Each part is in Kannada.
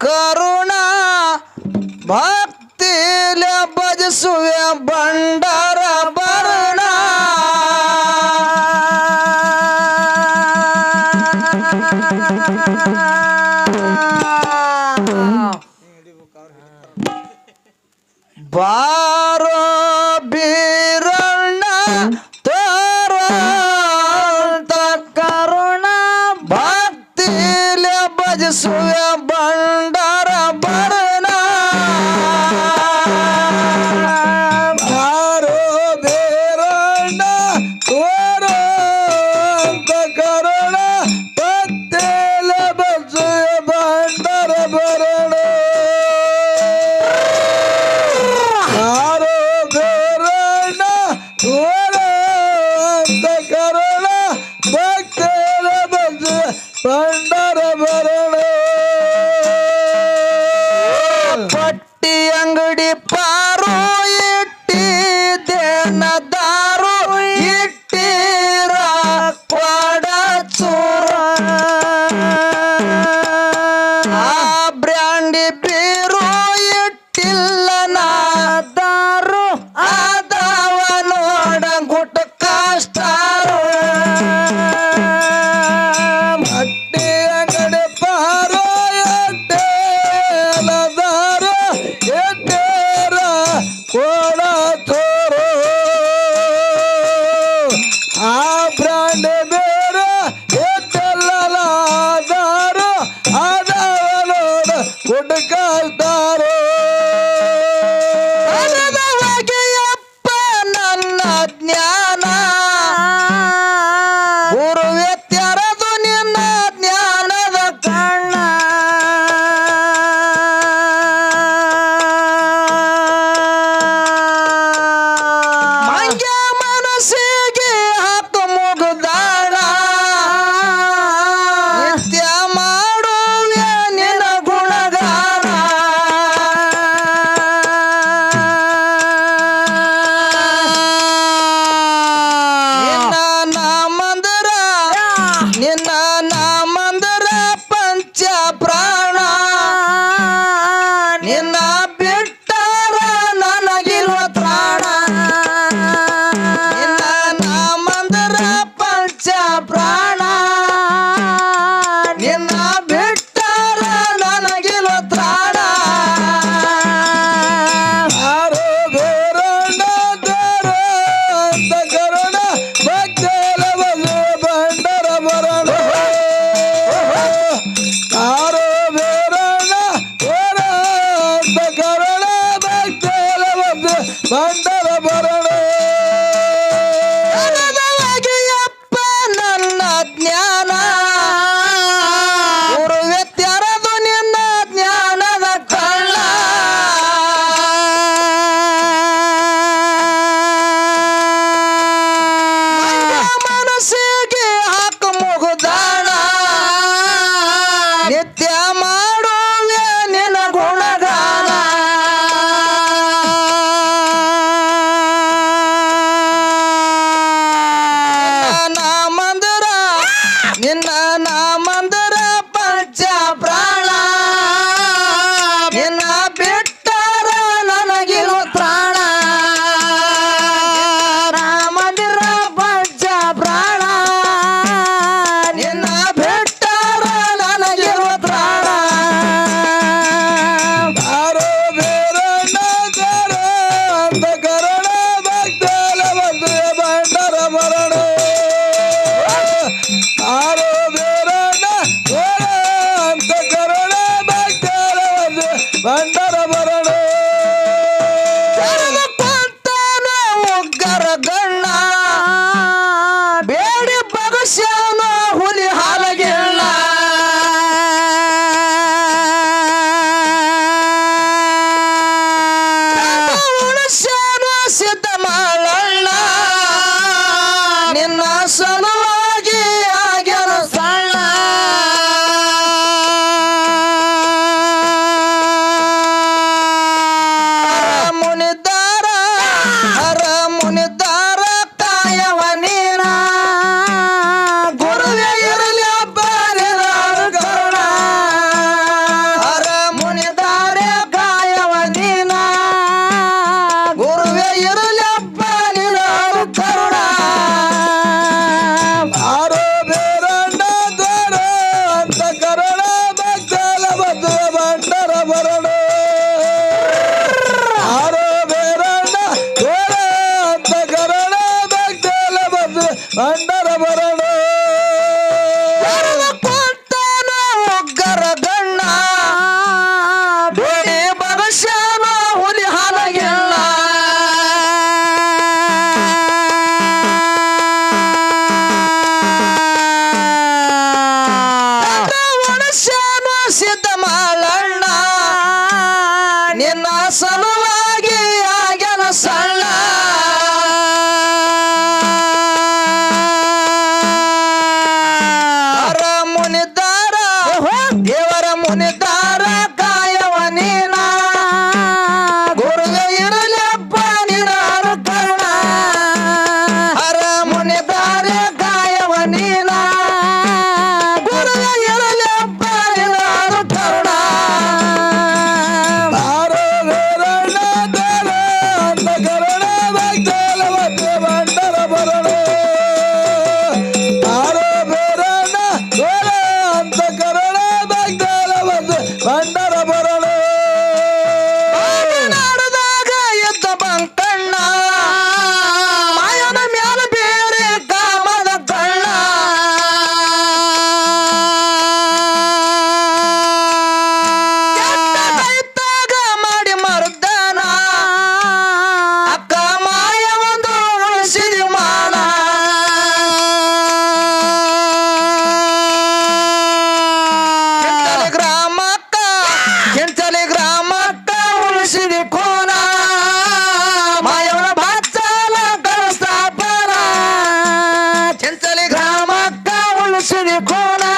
ಕರುಣ ಭಕ್ತಿಲ ಪಟ್ಟಿ ಅಂಗಡಿ ಪಾರು ಬಸ್ಸು ಬಂಡರ Marana. দেখো না।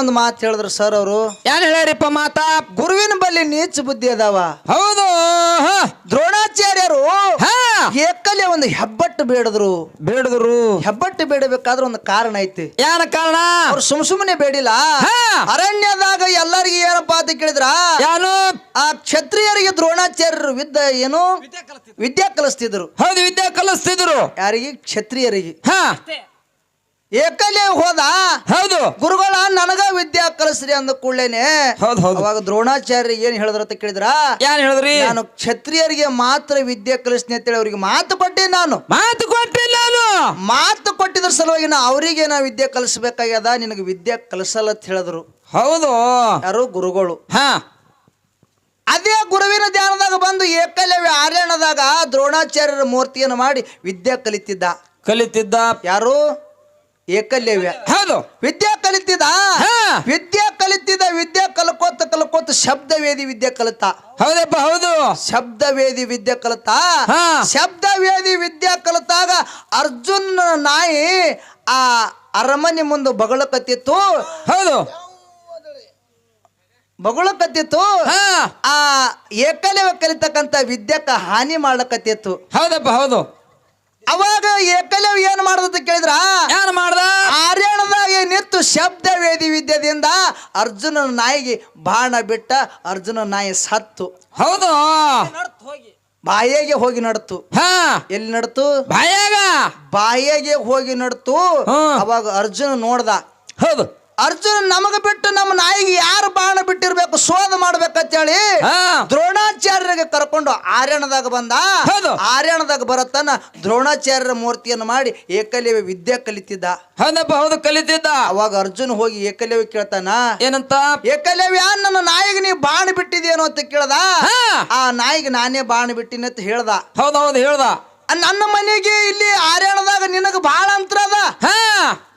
ಇನ್ನೊಂದು ಮಾತು ಹೇಳಿದ್ರು ಸರ್ ಅವರು. ಏನ್ ಹೇಳ್ಯಾರಿಪ್ಪ ಮಾತಾ? ಗುರುವಿನ ಬಲ್ಲಿ ನೀಚ ಬುದ್ಧಿ ಅದಾವ. ಹೌದು ಹ. ದ್ರೋಣಾಚಾರ್ಯರು ಹಾ. ಏಕಲೆ ಒಂದು ಹೆಬ್ಬಟ್ಟು ಬೇಡದ್ರು. ಬೇಡದ್ರು. ಹೆಬ್ಬಟ್ಟು ಬೇಡಬೇಕಾದ್ರೆ ಒಂದು ಕಾರಣ ಐತಿ. ಏನ ಕಾರಣ? ಅವ್ರು ಸುಮ್ ಸುಮ್ಮನೆ ಬೇಡಿಲ್ಲ. ಹಾ. ಅರಣ್ಯದಾಗ ಎಲ್ಲರಿಗೆ ಏನಪ್ಪಾ ಅಂತ ಕೇಳಿದ್ರ? ಯಾನು ಆ ಕ್ಷತ್ರಿಯರಿಗೆ ದ್ರೋಣಾಚಾರ್ಯರು ವಿದ್ದ ಏನು? ವಿದ್ಯಾ ಕಲಿಸ್ತಿದ್ರು. ಹೌದು ವಿದ್ಯೆ ಕಲಿಸ್ತಿದ್ರು. ಯಾರಿಗೆ? ಕ್ಷತ್ರಿಯರಿಗೆ. ಹಾ. ಏಕಲೆ ಹೋದ? ಹೌದು. ಗುರುಗಳ ನನಗ ವಿದ್ಯಾ ಕಲಿಸ್ರಿ ಅಂದ ಕೂಡಲೇನೆ. ಹೌದು ಹೌದು. ಅವಾಗ ದ್ರೋಣಾಚಾರ್ಯ ಏನ್ ಹೇಳಿದ್ರ ಅಂತ ಕೇಳಿದ್ರ? ಏನ್ ಹೇಳಿದ್ರಿ? ನಾನು ಕ್ಷತ್ರಿಯರಿಗೆ ಮಾತ್ರ ವಿದ್ಯೆ ಕಲಿಸ್ತೀನಿ ಅಂತೇಳಿ ಅವ್ರಿಗೆ ಮಾತು ಕೊಟ್ಟೆ ನಾನು. ಮಾತು ಕೊಟ್ಟೆ ನಾನು. ಮಾತು ಕೊಟ್ಟಿದ್ರ ಸಲುವಾಗಿ ನಾ ಅವರಿಗೆ ನಾ ವಿದ್ಯೆ ಕಲಿಸ್ಬೇಕಾಗ್ಯದ? ನಿನಗೆ ವಿದ್ಯೆ ಕಲಿಸಲ್ಲ ಅಂತ ಹೇಳಿದ್ರು. ಹೌದು. ಯಾರು ಗುರುಗಳು. ಹಾ. ಅದೇ ಗುರುವಿನ ಧ್ಯಾನದಾಗ ಬಂದು ಏಕಲವ್ಯ ಆರ್ಯಣದಾಗ ದ್ರೋಣಾಚಾರ್ಯರ ಮೂರ್ತಿಯನ್ನು ಮಾಡಿ ವಿದ್ಯೆ ಕಲಿತಿದ್ದ. ಕಲಿತಿದ್ದ. ಯಾರು? ಏಕಲವ್ಯ ಹೌದು. ವಿದ್ಯಾ ಕಲಿತಿದ? ವಿದ್ಯಾ ಕಲಿತಿದ ವಿದ್ಯಾ ವಿದ್ಯೆ ಕಲ್ಕೋತ ಶಬ್ದ ಶಬ್ದವೇದಿ ವಿದ್ಯೆ ಕಲಿತ. ಹೌದಪ್ಪ ಹೌದು. ಶಬ್ದವೇದಿ ವಿದ್ಯೆ ಕಲಿತ. ಶಬ್ದ ಶಬ್ದವೇದಿ ವಿದ್ಯೆ ಕಲಿತಾಗ ಅರ್ಜುನ್ ನಾಯಿ ಆ ಅರಮನೆ ಮುಂದೆ ಬಗಳಕತ್ತಿತ್ತು. ಹೌದು. ಬಗಳಕತ್ತಿತ್ತು. ಹಾ. ಆ ಏಕಲವ್ಯ ಕಲಿತಕ್ಕಂತ ವಿದ್ಯಕ್ಕ ಹಾನಿ ಮಾಡ್ಲಕತ್ತಿತ್ತು ಹೌದಪ್ಪ ಹೌದು. ಅವಾಗ ಏಕಲವ್ಯ ಏನ್ ಮಾಡದಂತ ಕೇಳಿದ್ರ? ಏನ್ ಮಾಡ್ದ? ಆರ್ಯಣದಾಗ ನಿಂತು ಶಬ್ದವೇದಿ ವಿದ್ಯದಿಂದ ಅರ್ಜುನನ ನಾಯಿಗೆ ಬಾಣ ಬಿಟ್ಟ ಅರ್ಜುನ ನಾಯಿ ಸತ್ತು. ಹೌದು. ಬಾಯಿಗೆ ಹೋಗಿ ನಡ್ತು. ಹಾ. ಎಲ್ಲಿ ನಡ್ತು? ಬಾಯಾಗ. ಬಾಯಿಗೆ ಹೋಗಿ ನಡ್ತು. ಅವಾಗ ಅರ್ಜುನ ನೋಡ್ದ. ಹೌದು. ಅರ್ಜುನ ನಮಗ ಬಿಟ್ಟು ನಮ್ಮ ನಾಯಿಗೆ ಯಾರು ಬಾಣ ಬಿಟ್ಟಿರ್ಬೇಕು ಶೋಧ ಮಾಡ್ಬೇಕಂತೇಳಿ ಹಾ. ದ್ರೋಣಾಚಾರ್ಯರಿಗೆ ಕರ್ಕೊಂಡು ಆರ್ಯಣದಾಗ ಬಂದ. ಹೌದು. ಆರ್ಯಣದಾಗ ಬರತ್ತನ ದ್ರೋಣಾಚಾರ್ಯರ ಮೂರ್ತಿಯನ್ನು ಮಾಡಿ ಏಕಲವ್ಯ ವಿದ್ಯೆ ಕಲಿತಿದ್ದ. ಹೌದಪ್ಪ ಹೌದು ಕಲಿತಿದ್ದ. ಅವಾಗ ಅರ್ಜುನ್ ಹೋಗಿ ಏಕಲವ್ಯ ಕೇಳ್ತಾನ ಏನಂತ? ಏಕಲವ್ಯ ನನ್ನ ನಾಯಿಗೆ ನೀ ಬಾಣ ಬಿಟ್ಟಿದೇನೋ ಅಂತ ಕೇಳ್ದ. ಹಾ. ಆ ನಾಯಿಗೆ ನಾನೇ ಬಾಣ ಬಿಟ್ಟಿನ ಅಂತ ಹೇಳ್ದ. ಹೌದು ಹೌದು ಹೇಳ್ದ. ನನ್ನ ಮನೆಗೆ ಇಲ್ಲಿ ಆರ್ಯಣದಾಗ ನಿನಗ ಬಾಳ ಅಂತರ ಅದ. ಹಾ.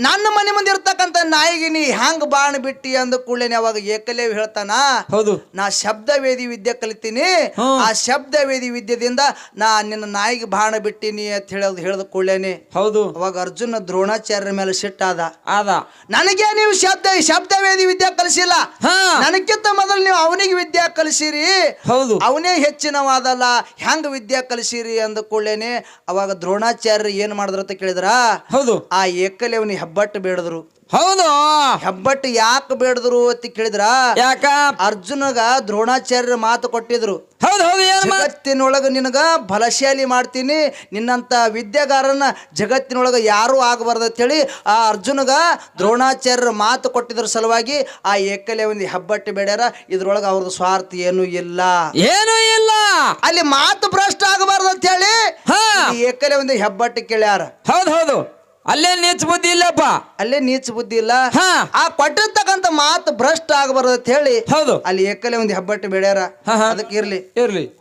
ನನ್ನ ಮನೆ ಮುಂದೆ ಇರ್ತಕ್ಕಂಥ ನಾಯಿಗೆ ನೀ ಹ್ಯಾಂಗ ಬಾಣ ಬಿಟ್ಟಿ ಅಂದ ಕೂಡಲೇ ಅವಾಗ ಏಕಲೇವ್ ಹೇಳ್ತಾನ? ಹೌದು. ನಾ ಶಬ್ದವೇದಿ ವಿದ್ಯೆ ಕಲಿತೀನಿ. ಆ ಶಬ್ದ ವೇದಿ ವಿದ್ಯೆದಿಂದ ನಾ ನಿನ್ನ ನಾಯಿಗೆ ಬಾಣ ಬಿಟ್ಟಿನಿ ಅಂತ ಹೇಳೋದು ಹೇಳ್ದ ಕೂಡಲೇನೆ ಹೌದು. ಅವಾಗ ಅರ್ಜುನ ದ್ರೋಣಾಚಾರ್ಯರ ಮೇಲೆ ಸಿಟ್ಟಾದ ಆದ. ನನಗೆ ನೀವು ಶಬ್ದ ಶಬ್ದವೇದಿ ವಿದ್ಯೆ ಕಲಿಸಿಲ್ಲ. ಹಾ. ನನಕ್ಕಿಂತ ಮೊದಲು ನೀವು ಅವನಿಗೆ ವಿದ್ಯೆ ಕಲಿಸಿರಿ. ಹೌದು. ಅವನೇ ಹೆಚ್ಚಿನವಾದಲ್ಲ. ಹೆಂಗ ವಿದ್ಯೆ ಕಲಿಸಿರಿ ಅಂದ ಕೂಡಲೇನೆ ಅವಾಗ ದ್ರೋಣಾಚಾರ್ಯರು ಏನ್ ಮಾಡಿದ್ರ ಅಂತ ಕೇಳಿದ್ರ? ಹೌದು. ಆ ಏಕಲೇವ್ನಿ ಹೆಬ್ಬಟ್ಟು ಬೇಡದ್ರು. ಹೌದು. ಹೆಬ್ಬಟ್ಟು ಯಾಕೆ ಬೇಡದ್ರು ಅಂತ ಕೇಳಿದ್ರ? ಯಾಕ? ಅರ್ಜುನಗ ದ್ರೋಣಾಚಾರ್ಯರ ಮಾತು ಕೊಟ್ಟಿದ್ರು. ಹೌದು ಹೌದು ಏನ್ ಜಗತ್ತಿನೊಳಗ ನಿನಗ ಬಲಶಾಲಿ ಮಾಡ್ತೀನಿ ನಿನ್ನಂತ ವಿದ್ಯಾಗಾರನ ಜಗತ್ತಿನೊಳಗ ಯಾರೂ ಆಗಬಾರ್ದು ಅಂತೇಳಿ ಆ ಅರ್ಜುನಗ ದ್ರೋಣಾಚಾರ್ಯರ ಮಾತು ಕೊಟ್ಟಿದ್ರ ಸಲುವಾಗಿ ಆ ಏಕಲೆ ಒಂದು ಹೆಬ್ಬಟ್ಟು ಬೇಡ್ಯಾರ ಇದ್ರೊಳಗ ಅವ್ರದ್ದು ಸ್ವಾರ್ಥ ಏನೂ ಇಲ್ಲ. ಏನೂ ಇಲ್ಲ. ಅಲ್ಲಿ ಮಾತು ಭ್ರಷ್ಟ ಆಗಬಾರ್ದು ಅಂತ ಹೇಳಿ ಹಾ. ಏಕಲೆ ಒಂದು ಹೆಬ್ಬಟ್ಟು ಕೇಳ್ಯಾರ. ಹೌದು ಹೌದು. ಅಲ್ಲೇ ನೀಚ ಬುದ್ಧಿ ಇಲ್ಲಪ್ಪ. ಅಲ್ಲೇ ನೀಚ ಬುದ್ಧಿ ಇಲ್ಲ. ಹಾ. ಆ ಕೊಟ್ಟಿರ್ತಕ್ಕಂತ ಮಾತು ಭ್ರಷ್ಟ ಆಗಬಾರದು ಅಂತ ಹೇಳಿ ಹೌದು. ಅಲ್ಲಿ ಏಕಲೆ ಒಂದು ಹೆಬ್ಬಟ್ಟು ಬೆಳ್ಯಾರ. ಅದಕ್ಕೆ ಇರ್ಲಿ. ಇರ್ಲಿ.